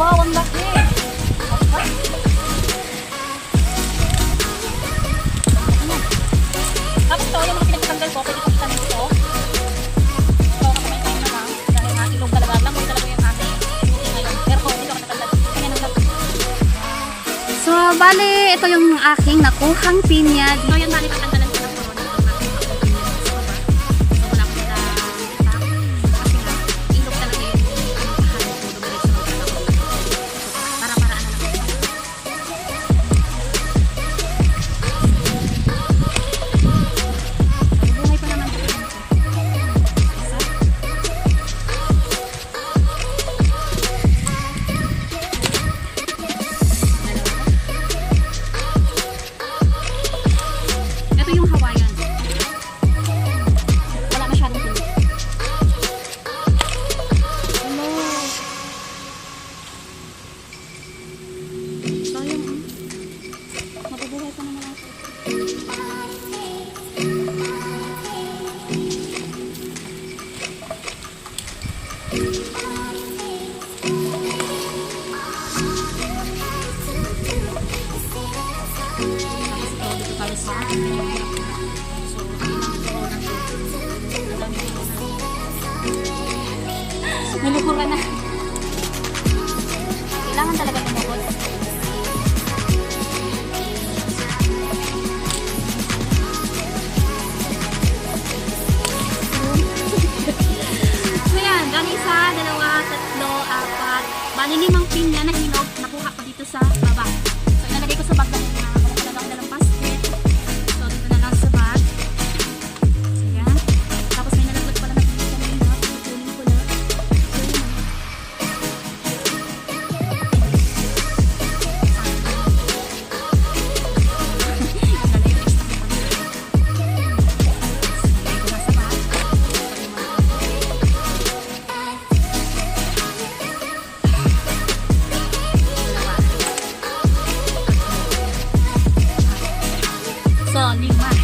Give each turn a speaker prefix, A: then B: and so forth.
A: Wow, ang laki! Tapos ito, yung mga pinagtanggal ko, pwede ko itanim ito. So, kapag may time na lang, dahil nga ilong talaga, lamang talaga yung aking ngayon. Pero kung hindi ko nakatanggal, ganyan ang laki.
B: So, bale, ito yung aking nakuhang pinya.
A: So, yun, bali, Ito yung Hawaiian. Wala masyadong tuloy. Hello. Sayang ah. Mabubuhay pa naman ako. Tapos ito, tayo sa So, Alam mo na. Na. Kailangan talaga tumukod. So yan, gani isa, dalawa, tatlo, apat, bali limang pinya na hinog, nakuha ko dito sa baba. So ilalagay ko sa bag na So, lima.